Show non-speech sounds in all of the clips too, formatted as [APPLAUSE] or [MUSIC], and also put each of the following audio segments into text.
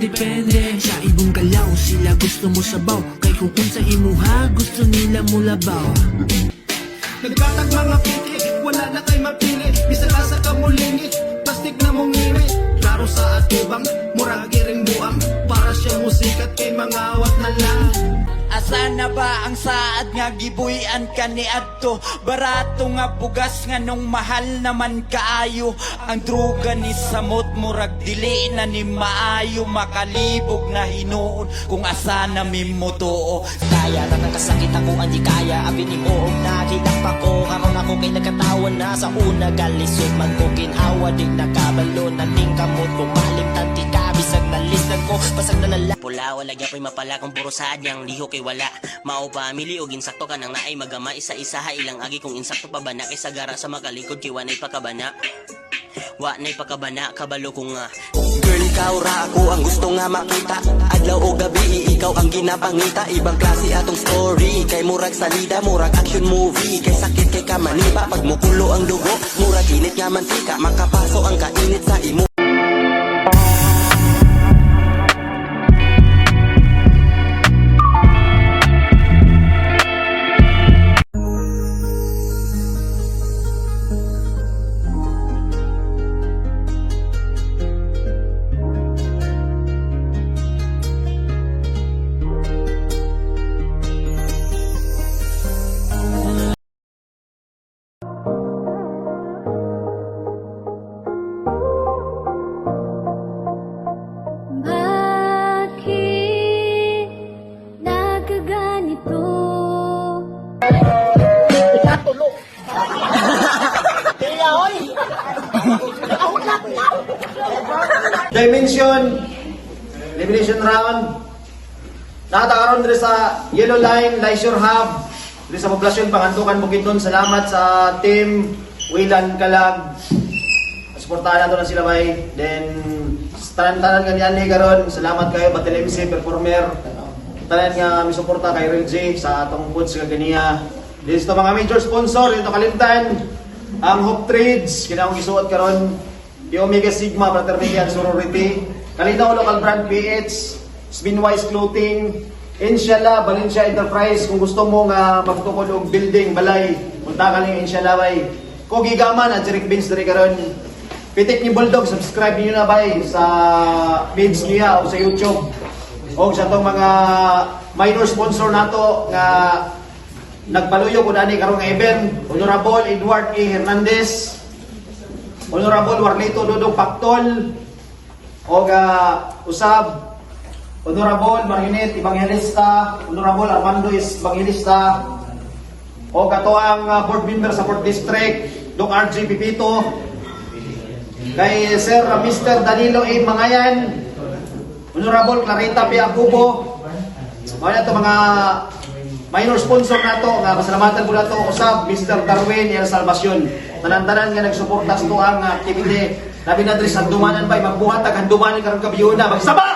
nakadepende Sa ibong galaw sila gusto mo sabaw. Kay kung kinsa imuha gusto nila mo labaw. Nagkatag mga piti, wala na kay mapili. Bisa ka sa kamulingi, plastik na mong ngimi Klaro sa atubang, murag iring buang Para siya musikat kay mga awat na lang Asa na ba ang saad nga gibuyan ka ni Adto? Barato nga bugas nga nung mahal naman kaayo. Ang druga ni samot murag dili na ni maayo. Makalibog na hinuon kung asa na mimutuo Kaya na nakasakit ako ang di kaya. Abi ni mo og nakita pa ko. Karon ako kay nagkatawan na Sa una. Galisod man ko kinhawa Di nakabalo. Na ning kamot Bumalim tanti ka Bisag na listan ko. Basag na lala Pula wala gyapon mapala kung puro saad yang liho kay wala. Mao pa mili og insakto ka nang naay magama. Isa-isa ha ilang agi kung insakto pa ba na kay sagara sa makalikod kay wanay pakabana. Wa nay pakabana kabalo ko nga. Girl, ikaw ra ako ang gusto nga makita. Adlaw o gabi, ikaw ang ginapangita. Ibang klase atong story Kay murag salida, murag action movie. Kay sakit kay kamaniba Pag mukulo ang dugo Murag init nga mantika. Makapaso ang kainit sa imo elimination round. Nakatakaroon dito sa Yellow Line, Leisure Hub. Dito sa poblasyon, Pangantukan, Bukidnon Salamat sa team Wilan Kalag. Suportahan nato na sila bay. Then, tanan-tanan nga niyan karon Salamat kayo, Batelemsi, performer. Tanan nga misuporta kay Real J sa atong foods nga ganiya Dito mga major sponsor, dito kalimtan. Ang Hope Trades, kinakong isuot karon. Yung Omega Sigma Fraternity and Sorority, Kalinaw Local Brand PH, Spinwise Clothing, Inshallah, Valencia Enterprise, kung gusto mo nga magtukod og building, balay, punta ka ning Inshallah bay. Kogi Gaman at Jeric Beans diri karon. Pitik ni Bulldog, subscribe niyo na bay sa page niya o sa YouTube. O sa tong mga minor sponsor nato nga nagpaluyo ko dani karong event, Honorable Edward A. Hernandez, Honorable Warlito Dodong Pactol o uh, usab Honorable Marinette Evangelista Honorable Armando is Evangelista o kato ang uh, board member sa 4th District Dong RG Pipito kay Sir uh, Mr. Danilo A. Mangayan Honorable Clarita P. Acubo mga na to mga minor sponsor nato nga pasalamatan ko nato usab Mr. Darwin El Salvacion tanan-tanan nga nagsuporta sa tuang activity labi na diri sa dumanan bay magbuhat ag handumanan karon kabiyuna magsaba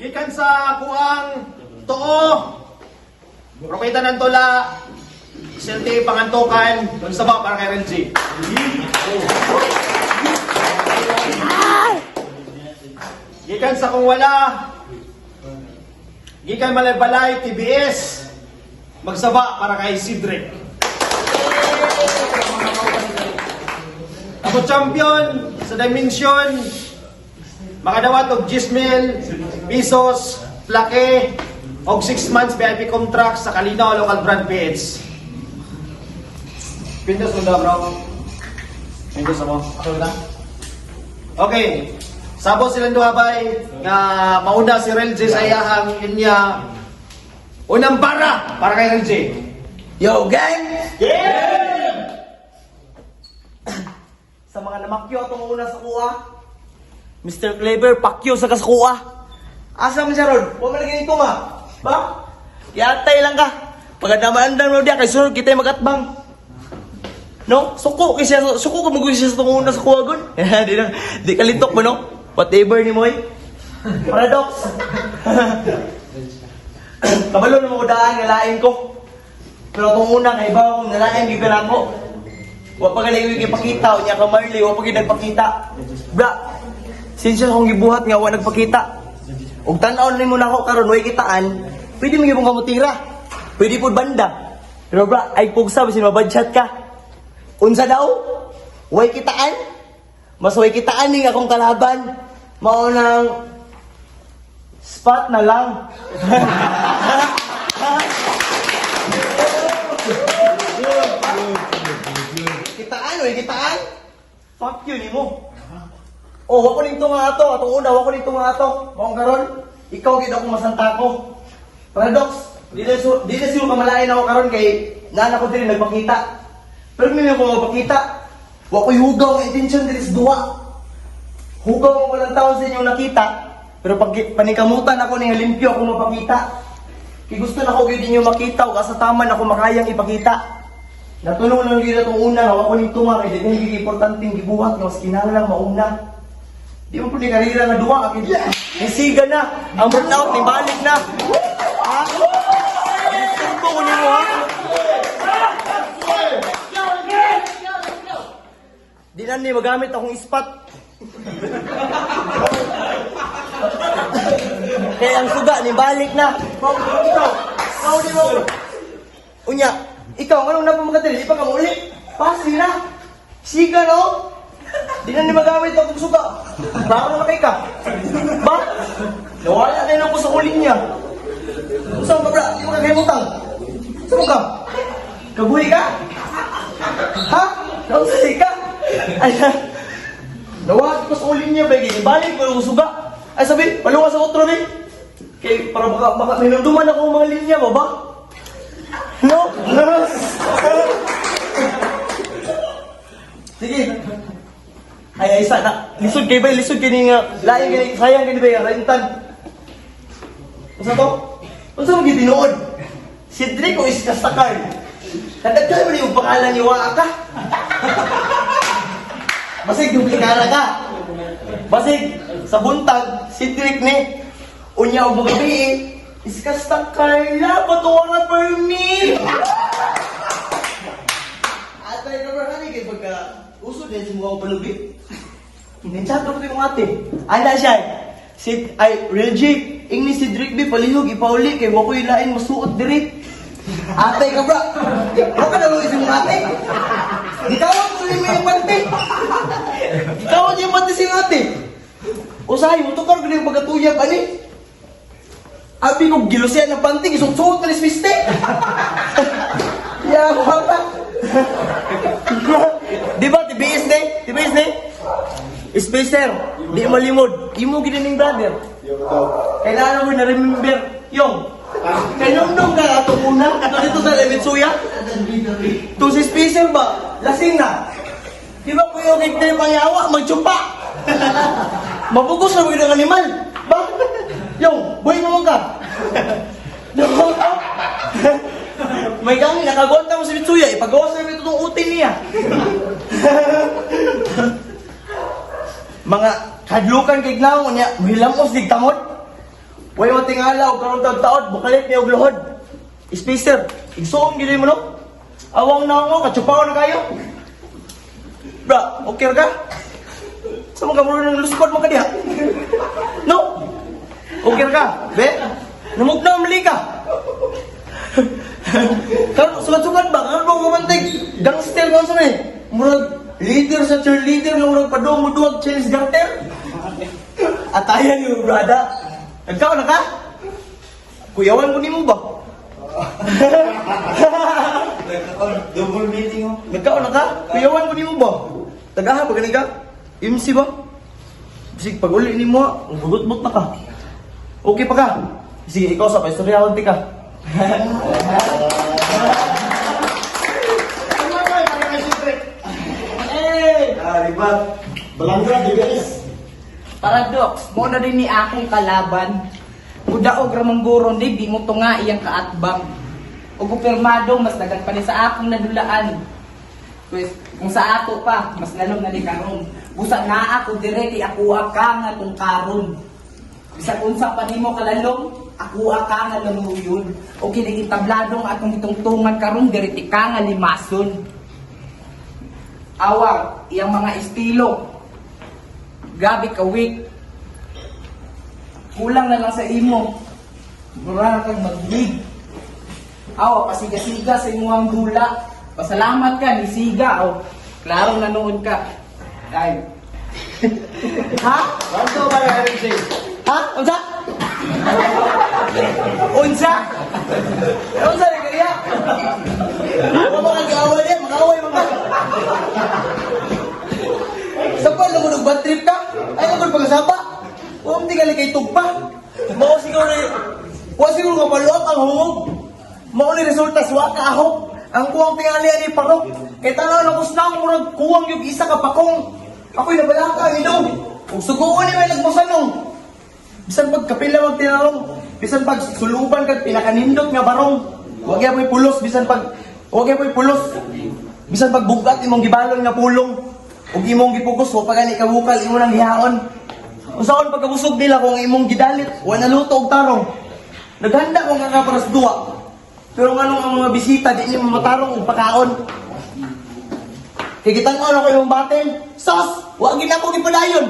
Gikan sa kuang tuo Propeta ng tula Silti pangantukan Doon sa ba para kay Renzi Gikan sa kung wala Gikan Malay TBS Magsaba para kay Sidric. Ako champion sa Dimension. Makadawat og 10,000 pesos Plake og 6 months VIP contract sa Kalinaw Local Brand PH Pindos mo daw bro. Pindos mo. Ako na? Okay. Sabo silang duha bay nga mauna si Rel J sa iyahang inya unang para para kay J. Yo gang! sa mga namakyo itong una sa kuha. Mr. Clever, pakyo sa kaskuha. Asa man siya ron? Huwag ka lagi ito ma. Ba? Yatay lang ka. Pagkadamaan mo diya kay Sir, kita magatbang. No? Suko kasi siya, suko ka mag siya sa tunguna sa kuwagon. [LAUGHS] di na, di kalitok mo, no? Whatever ni Moy. Paradox. [LAUGHS] [COUGHS] Kabalo na mo daan, nalain ko. Pero itong una, kay ba akong nalain, gigan ako. Wa pa yung ipakita, o niya ka Marley, wa pa nagpakita. Bra, sinsya akong gibuhat nga, wa nagpakita. Ug tan-aw ni mo na ako karon way kitaan, pwede mo gyud kamutira. Pwede pud banda. Pero bra, ay pugsa bisin mabudget ka. Unsa daw? Way kitaan? Mas way kitaan ning akong kalaban. Mao nang spot na lang. [LAUGHS] kitaan, way kitaan? Fuck you ni mo. Oh, wako nito nga ato, atong una, wako nito nga ato. Maong karon, ikaw gid ako masanta ko. Paradox, dili su dili siyo kamalain ako karon kay nana ko diri nagpakita. Pero may ko magpakita. Wa ko hugaw ang intention diri sa duwa. Hugaw ang walang taon sa inyong nakita. Pero pag panikamutan ako ning limpyo ako mapakita. Kay gusto na ko gyud inyo makita ug asa taman ako makayang ipakita. Natulong lang gid atong una, nga ako ning tunga kay dili gid importanteng gibuhat mas kinahanglan mauna. Di mo po ni karira nga duwa akin. Isiga na. Ang burnout ni balik na. Ha? Ko nimo ha? Di na ni magamit akong ispat. Kaya ang suga ni balik na. Unya, ikaw anong napamagatili? Di pa ka muli. Pasi na. Siga no? Di na ni magamit akong suga. Baka na kay ka. Ba? Nawala na yun ako sa uling niya. Saan ka bra? Di mo kagayamutang. Saan ka? Kabuhi ka? Ha? Nausay ka? Ay, nawala ko sa uling niya, Begi. Ibalik ko yung suga. Ay, sabi, paluwa sa utro, Begi. Kay, para baka, baka minunduman ako ang mga linya mo, ba? No? Sige. Ay, ay, isa na. Lisod kay ba? Lisod kay nga. Lain kay sayang kay ba? Rentan. Unsa to? Unsa mo gitinuod? Si Drico is kastakar. Kadagkan mo yung pangalan ni Waa ka. [LAUGHS] Basig duplikara ka. Basig sa buntag si Drick ni unya og mga gabi is kastakar la patuwa per me. Ka ba kani kay pagka usod din si mga palubi. Ninsato ko yung ate. Ana siya. Si ay G, ingni si Drake B palihog ipauli kay wa ko ilain masuot diri. Ate ka bra. Wa ka dalu si mga ate. Gitawag ko ni may pante. Gitawag yung pante si ate. Usahay mo tukar ko yung pagkatuyab ani. Abi ko gilusian ng panty, gisut-suot na ni Smiste. [LAUGHS] Ya, bata. Di ba, TBS na? TBS na? Spacer, di malimod. Imo ginining brother. Kailangan mo na-remember. Yung, kanong ka ato una, ato dito sa Lemitsuya. To si Spacer ba? Lasing na. Di ba ko yung kay tayo pangyawa, magtsumpa. [LAUGHS] Mabugos na mo ng animal. Yung, boy mo ka. Yung, may gangi, nakagonta mo sa Mitsuya, ipagawa sa ito itong utin niya. Mga kadlukan kay gnaw niya, mahilamos dig tamod. Way mo tingala og karon taud-taud, bukalit niya og luhod. Spacer, igsuon gid mo no? Awang na mo, katsupaw na kayo. Bra, okay ka? Sa mga muro ng luskod mo ka diha? No? Ra ka? Be? Namugna mali ka? Karon sugat-sugat ba? Karon ba kumantig? Gangster mo sa? Murag leader sa cheerleader nga murag padung mo duwag Chinese garter. Atayan yung brada. Ikaw na ka? Kuyawan ko ni mo ba? Double meeting oh. Nagkaon na ka? Kuyawan ko ni mo ba? Tagaha gani ka? MC ba? Sige, pag uli ni mo, bugot-bot na ka. Okay pa ka? Sige, ikaw sa paistorya ka. Hey! Ah, di ba? Balangga, DBS. Paradox, mo na din ni akong kalaban. Mudaog ramang guron di, di mo to nga iyang kaatbang. O pirmado, mas dagan pa ni sa akong nadulaan. Pues, kung sa ato pa, mas lalong na ni karon. Busa na ako dire kay ako ka nga tong karon. Bisag unsa pa nimo kalalong, ako ka nga lamuyon. O kini itabladong atong itungtungan karon dire ti ka nga limason. Awang, iyang mga estilo. Gabi ka weak. Kulang na lang sa imo. Mura kang maglig. Aw, pasiga-siga sa imuhang dula. Pasalamat ka, ni Siga. O, klaro na noon ka. Ay. [LAUGHS] Ha? Round 2 para kay RNC. Ha? Unsa? Unsa? Unsa ni kaya? Ako mga gawa niya, makaway mga. Sa pa lumunog bad trip ka? Ay ako pagkasaba. Huwag di gali kay tugpa. Mao siguro ni Wa siguro ka paluak ang hungog. Mao ni resulta suwa ka ahok. Ang kuwang tingali ani parok. Kay tanaw na kusna ang murag kuwang yung isa ka pakong. Ako'y nabalaka ni Dong. Ug suguon ni may nagmusanong. Bisan pag kapila mag tinarong, bisan pag suluban kag pinakanindot nga barong. Wag ya po'y pulos bisan pag wag ya po'y pulos. Bisan pag bugat imong gibalon nga pulong. Ug imong gipugos wa pa gani kabukal imo nang gihaon. Usaon pagkabusog nila kung imong gidalit, wa naluto og tarong. Naghanda kung kakaparas duwa. Pero nganong ang mga bisita di nimo matarong og pakaon. Kay ano ko yung batin, sos, wa gid ako gipadayon.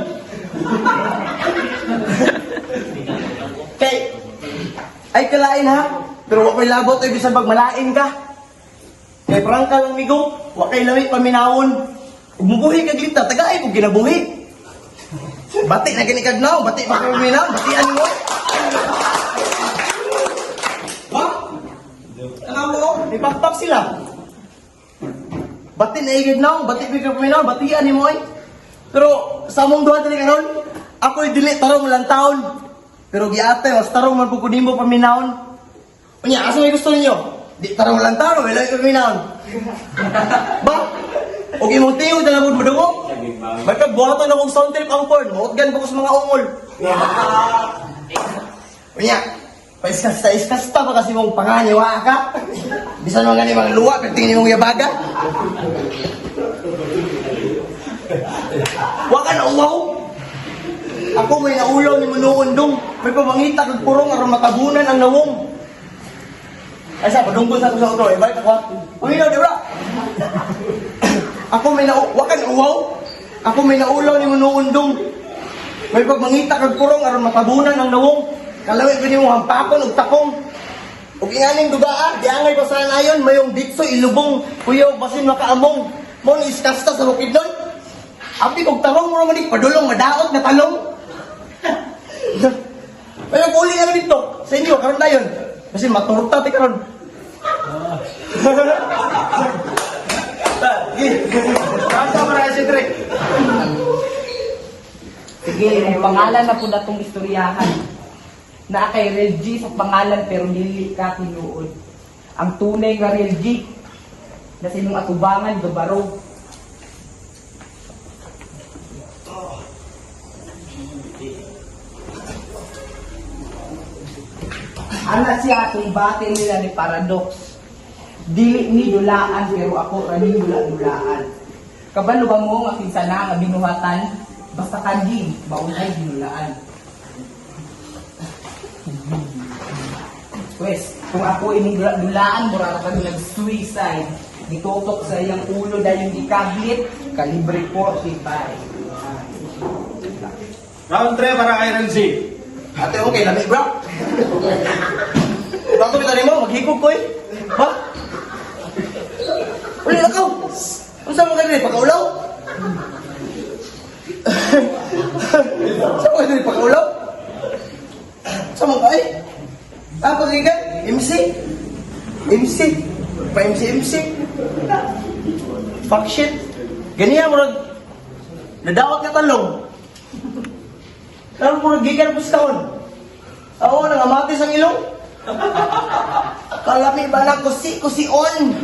Kay ay kalain ha, pero wa ko'y labot ay bisan pag malain ka. Kay prangka lang migo, wa kay lami paminawon. Ug mubuhi ka glita, tagaay kung ginabuhi. Bati na gini kagnaw, bati pa kay paminaw, batian mo. Ha? Alam mo, ipakpak sila. Bati na igid na, bati pa kay paminaw, batian ni mo. Pero sa mong duha tani karon, ako'y dili tarong lang taon. Pero giate, mas tarong man pugod nimo paminawon. Unya, asa may gusto ninyo? Di tarong lang taon, wala ko paminawon. [LAUGHS] ba? Og imong tiyo na labod madungo. May kagbuhaton akong sound trip ang porn. Mautgan pa ko sa mga ungol. [LAUGHS] Unya, paiskas sa iskas ta pa kasi mong panganiwa ka. Bisan mga ni mga luwa, pagtingin mong yabaga. [LAUGHS] Wa ka na uwaw. Ako may naulaw ni Manuundong. May pamangita kag purong aron matabunan ang nawong. Ay sa padungkol sa sa auto, eh balik ako. Panginaw, di ba? Ako may na wa ka na uwaw. Ako may naulaw ni Manuundong. May pagmangita kag purong aron matabunan ang nawong. Kalawin ko mo hampakon og takong. Ug inganing dugaan, di angay pa sa nayon, mayong ditso ilubong, kuyaw basin makaamong. Mo ni iskasta sa bukid nun. Abi kog tarong mo di padulong madaot na talong. Pero uli na dito sa inyo karon dayon. Kasi maturta ti karon. Round 2 para kay Cedric. Sige, may pangalan na po na itong istoryahan. Na kay Real G sa pangalan pero dili ka tinuod. Ang tunay nga Real G na sinong atubangan gabaro. Ana siya atong bate nila ni Paradox. Dili ni dulaan pero ako ra ni dula-dulaan. Kabalo ba mo nga kinsa na nga binuhatan basta kanji maunay ginulaan. Pwes, kung ako ining dula- dulaan mura ka nag-suicide. Ditutok sa iyang ulo dahil yung ikablit, kalibre 45. Round 3 para kay RNC. Ate, okay, lami bro. Bakit kita mo? Maghikog ko eh. Ha? Uli, lakaw. Ano sa mga ganyan? Pagkaulaw? sa mga ganyan? Pagkaulaw? Sa mga kay? Ah, pagigan? MC? MC? Pa-MC, MC? Fuck shit. Ganyan mo nag... Nadawat ka talong. Karon mo gikan po sa taon. Oo, nangamatis ang ilong. Kalami ba na kusi, kusi on.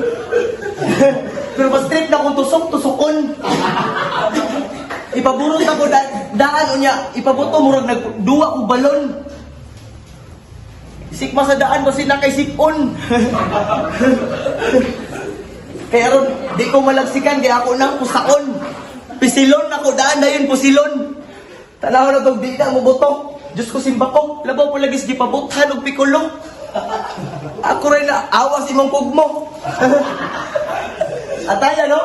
Pero mas strict na kung tusok, tusokon. Ipaburot ako da, daan unya, ipabuto murag nagduwa ko balon. Sikma sa daan kasi na kay sikon. Kaya ron, di ko malagsikan, kaya ako nang pusaon. Pisilon ako, daan na yun, pusilon. Tanaw na itong di na mo buto. Diyos ko simba ko, labaw po lagis di pabuthan og pikulo. Ako rin na awas imong pugmo. Ataya no?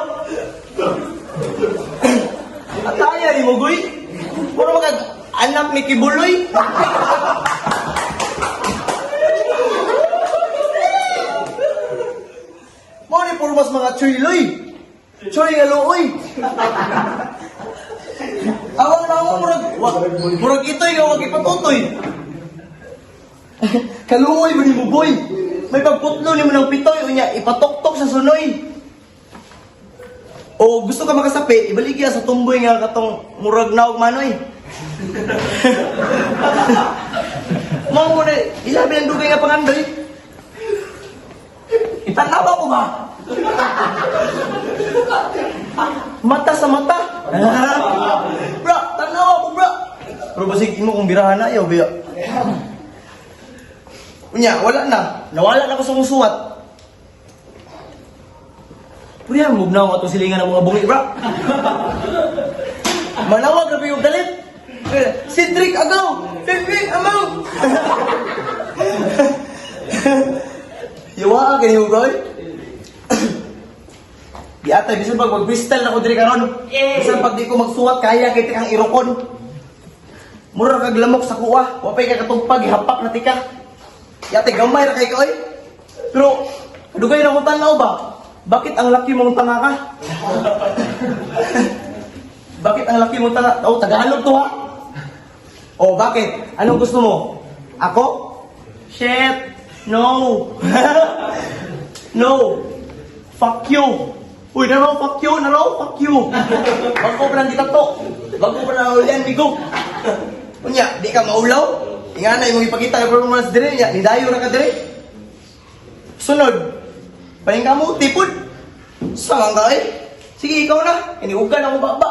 Ataya ni mo guy. Puro magag anak ni kibuloy. [LAUGHS] Mo ni puro mas mga chuyloy. Choy nga looy. Ako murag wa- murag itoy nga wag ipatutoy. [LAUGHS] Kaluoy mo ni mo boy. May pagputlo ni mo ng pitoy unya ipatoktok sa sunoy. O gusto ka makasapi, ibalik ya sa tumboy nga katong murag naog manoy. [LAUGHS] Mao mo na ilabi ang dugay nga pangandoy. Itanawa ko ba? [LAUGHS] mata sa mata. bro. Pero basig imo kung birahan na yaw biya. Unya, wala na. Nawala na ako sa musuwat. Move na ako itong silingan ng mga bungi, bro. [LAUGHS] Manawag na yung galit. Cedric agaw! Cedric amaw! [LAUGHS] Yawa ka ganyan, bro. [COUGHS] Di ata, bisan pag mag-crystal na ko diri karon. Bisan pag di ko magsuwat, kaya kay ang irokon. Mura kag lamok sa kuwa, wa pay ka katugpag ihapak na tika. Yate gamay ra kay ka oy. Pero dugay na mo tanaw ba? Bakit ang laki mong tanga ka? [LAUGHS] bakit ang laki mong tanga? Oh, Tagalog to ha. Oh, bakit? Anong gusto mo? Ako? Shit. No. [LAUGHS] no. Fuck you. Uy, naro, fuck you, naro, fuck you. [LAUGHS] Bago pa lang kita to. Bago pa lang ulian, bigo. Unya, di ka maulaw? Ingana, imong ipakita ka performance dire, niya, nidayo na ka dire. Sunod, paling ka mo, tipod. Sangang ka eh. Sige, ikaw na. Iniugan ako baba.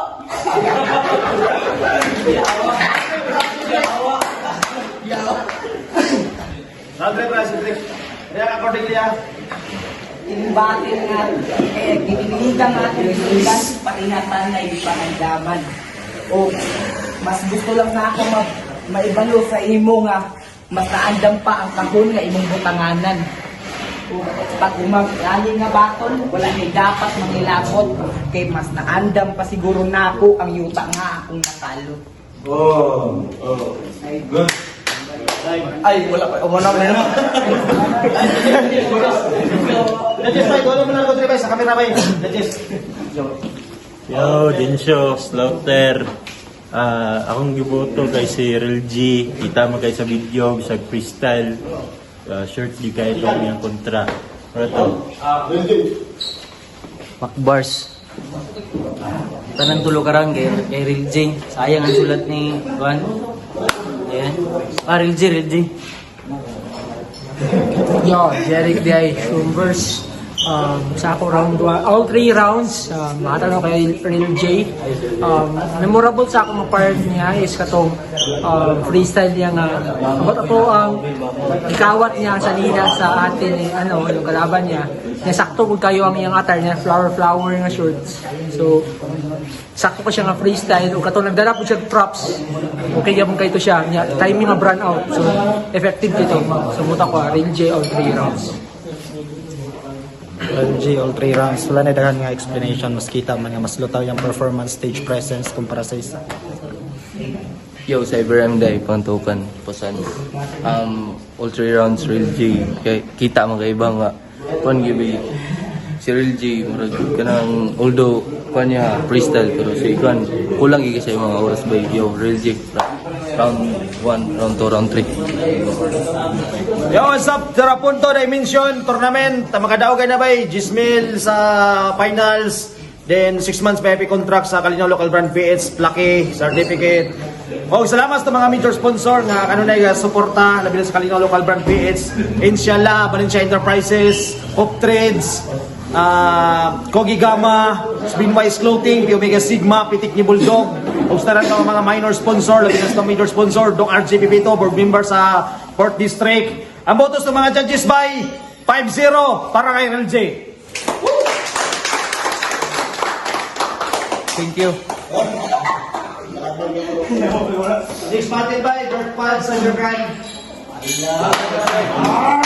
Yawa. Nagre pa si Trick. Kaya accordingly ah. Inbatin nga, eh, giniligan nga giniligan, patingatan na yung panagdaman. Mas gusto lang na ako mag, maibalo sa imo nga, mas naandam pa ang kahon nga imong butanganan. Pag umagali nga baton, wala may dapat mangilakot. Kay mas naandam pa siguro na ako ang yuta nga akong natalo. Oh, oh. Good. Ay, wala pa. Umana na naman. Legis tayo, doon mo na ako dito sa camera ba Legis. Yo, Dinsyo, Slaughter. Ah, akong giboto kay si Real G. Kita mo kay sa video, bisag freestyle. Uh, short di kay itong yung kontra. Ano to? Macbars. Tanang tulo karang kay, kay Real J. Sayang ang sulat ni Juan. Ayan. Ah, Real J, Real J. Yo, Jeric Day, Converse. Um, sa ako round 1, all three rounds, um, makatanong kay Real J. Um, memorable sa ako part niya is katong um, freestyle niya nga. Abot ako ang ikawat niya sa nina sa atin, eh, ano, yung kalaban niya. Nasakto kung kayo ang iyang attire niya, flower-flower nga shorts. So, sakto ko siya nga freestyle o katong nagdala po siya props okay yapon kay to siya nya timing nga run out so effective dito so muta ko real J all three rounds LG all three rounds. Wala na dagan nga explanation. Mas kita man nga mas lutaw yung performance stage presence kumpara sa isa. Yo, Cyber M Day, Pantukan, Pasan. Um, all three rounds, Real G. Kita mo kay iba nga. Kwan gibi, si Real G, murag ka ng, although, kwan niya, freestyle, pero si Kwan, kulang gigi sa mga oras ba, yo, Real G. Round 1, round 2, round 3. Yo, what's up? Tara punto dimension tournament. Tamakadaw kay na bay. Gismil sa finals. Then, 6 months PFP contract sa Kalinaw Local Brand PH, Plucky, certificate. O, salamat sa mga major sponsor nga kanunay nga suporta labi na sa Kalinaw Local Brand PH. Inshallah, Valencia Enterprises, Hope Trades, uh, Kogi Gama, Spinwise Clothing, Omega Sigma, Pitik ni Bulldog, o sa tanan mga minor sponsor, labi na sa major sponsor, Dong RGPP to, board member sa Port District. Ang botos ng mga judges by 5-0 para kay Rel J. Thank you. Next batted by Dirk Pad sa Jurgen. Alright!